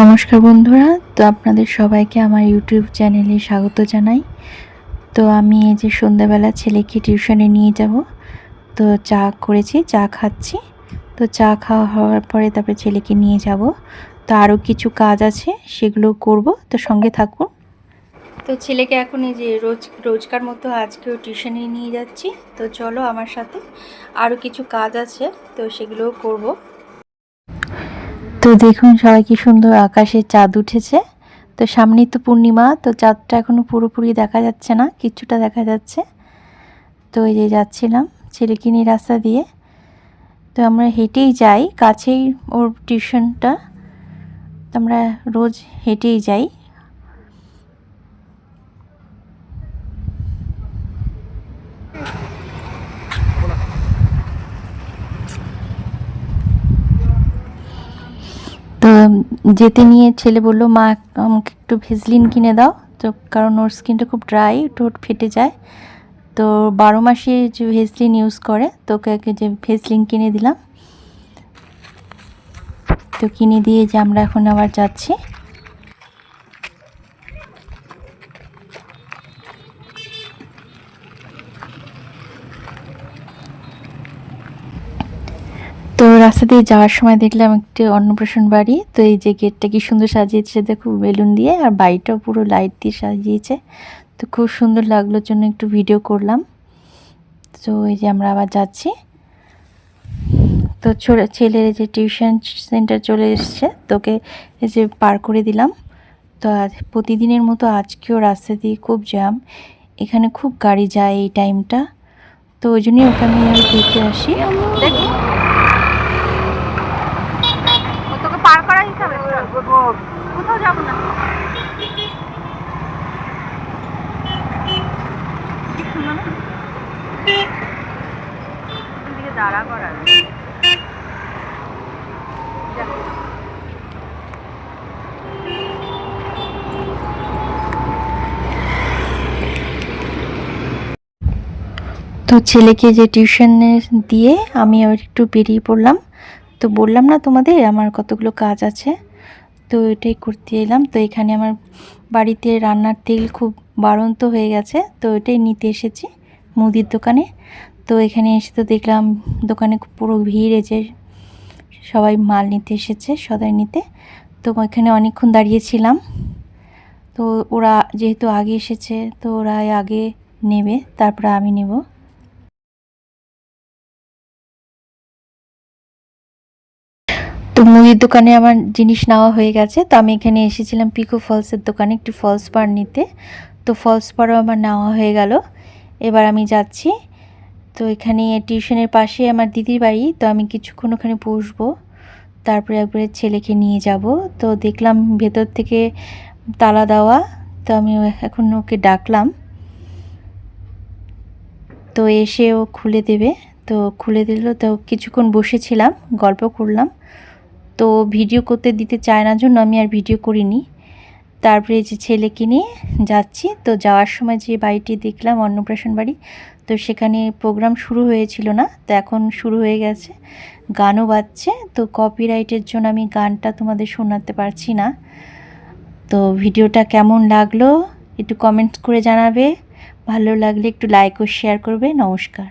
নমস্কার বন্ধুরা। তো আপনাদের সবাইকে আমার ইউটিউব চ্যানেলে স্বাগত জানাই। তো আমি এই যে সন্ধ্যাবেলা ছেলেকে টিউশনে নিয়ে যাব। তো চা করেছি, চা খাচ্ছি। তো চা খাওয়া হওয়ার পরে তারপরে ছেলেকে নিয়ে যাব। তো আরও কিছু কাজ আছে, সেগুলো করব। তো সঙ্গে থাকুন। তো ছেলেকে এখন এই যে রোজ, রোজকার মতো আজকেও টিউশনে নিয়ে যাচ্ছি। তো চলো আমার সাথে আরও কিছু কাজ আছে, তো সেগুলোও করব। তো দেখুন সবাই কি সুন্দর আকাশে চাঁদ উঠেছে। তো সামনেই তো পূর্ণিমা, তো চাঁদটা এখনও পুরোপুরি দেখা যাচ্ছে না, কিছুটা দেখা যাচ্ছে। তো এই যে যাচ্ছিলাম ছেলেকিনি রাস্তা দিয়ে। তো আমরা হেঁটেই যাই, কাছেই ওর টিউশনটা। তো আমরা রোজ হেঁটেই যাই। তো, যেতে নিয়ে ছেলে বলল, মা, আমাকে একটু ভেজলিন কিনে দাও। তো, কারণ ওর স্কিনটা খুব ড্রাই ঠোঁট ফেটে যায়। তো, বারো মাসে যে ভেজলিন ইউজ করে তোকে যে ভেজলিন কিনে দিলাম। তো, কিনে দিয়ে যে আমরা এখন আবার যাচ্ছি তো রাস্তা দিয়ে যাওয়ার সময় দেখলাম একটি অন্নপ্রাশন বাড়ি। তো এই যে গেটটা কি সুন্দর সাজিয়েছে দেখো, বেলুন দিয়ে, আর বাড়িটাও পুরো লাইট দিয়ে সাজিয়েছে। তো খুব সুন্দর লাগল জন্য একটু ভিডিও করলাম। তো এই যে আমরা আবার যাচ্ছি। তো ছেলের যে টিউশন সেন্টার চলে এসছে তোকে এই যে পার করে দিলাম। তো আজ প্রতিদিনের মতো আজকেও রাস্তা দিয়ে খুব জ্যাম। এখানে খুব গাড়ি যায় এই টাইমটা। তো ওই জন্যই ওকে আমি দেখতে আসি। দেখি তোকে পার করা হিসাবে কোথাও যাব না। তো ছেলেকে যে টিউশনে দিয়ে আমি আবার একটু বেরিয়ে পড়লাম। তো বললাম না তোমাদের, আমার কতগুলো কাজ আছে। তো এটাই করতে এলাম। তো এখানে আমার বাড়িতে রান্নার তেল খুব বাড়ন্ত হয়ে গেছে। তো এটাই নিতে এসেছি মুদির দোকানে। তো এখানে এসে তো দেখলাম দোকানে খুব পুরো ভিড় এসে সবাই মাল নিতে এসেছে সদাই নিতে। তো এখানে অনেকক্ষণ দাঁড়িয়েছিলাম তো ওরা যেহেতু আগে এসেছে, তো ওরা আগে নেবে, তারপরে আমি নেব। তো মুদির দোকানে আমার জিনিস নেওয়া হয়ে গেছে। তো আমি এখানে এসেছিলাম পিকো ফলসের দোকানে একটু ফলস পার নিতে। তো ফলস পারও আমার নেওয়া হয়ে গেল। এবার আমি যাচ্ছি। তো এখানে টিউশনের পাশে আমার দিদির বাড়ি। তো আমি কিছুক্ষণ ওখানে বসবো। তারপরে একবারে ছেলেকে নিয়ে যাব। তো দেখলাম ভেতর থেকে তালা দেওয়া। তো আমি এখন ওকে ডাকলাম। তো এসে ও খুলে দেবে। তো খুলে দিল। তো কিছুক্ষণ বসেছিলাম, গল্প করলাম। তো ভিডিও করতে দিতে চায় না, জন্য আমি আর ভিডিও করিনি। তারপরে যে ছেলেকে নিয়ে যাচ্ছি, তো যাওয়ার সময় যে বাড়িটি দেখলাম, অন্নপ্রাশন বাড়ি, তো সেখানে প্রোগ্রাম শুরু হয়েছিল না, তো এখন শুরু হয়ে গেছে। গানও বাজছে, তো কপিরাইটের জন্য আমি গানটা তোমাদের শোনাতে পারছি না। তো ভিডিওটা কেমন লাগল, একটু কমেন্টস করে জানাবে। ভালো লাগলে একটু লাইক ও শেয়ার করবে। নমস্কার।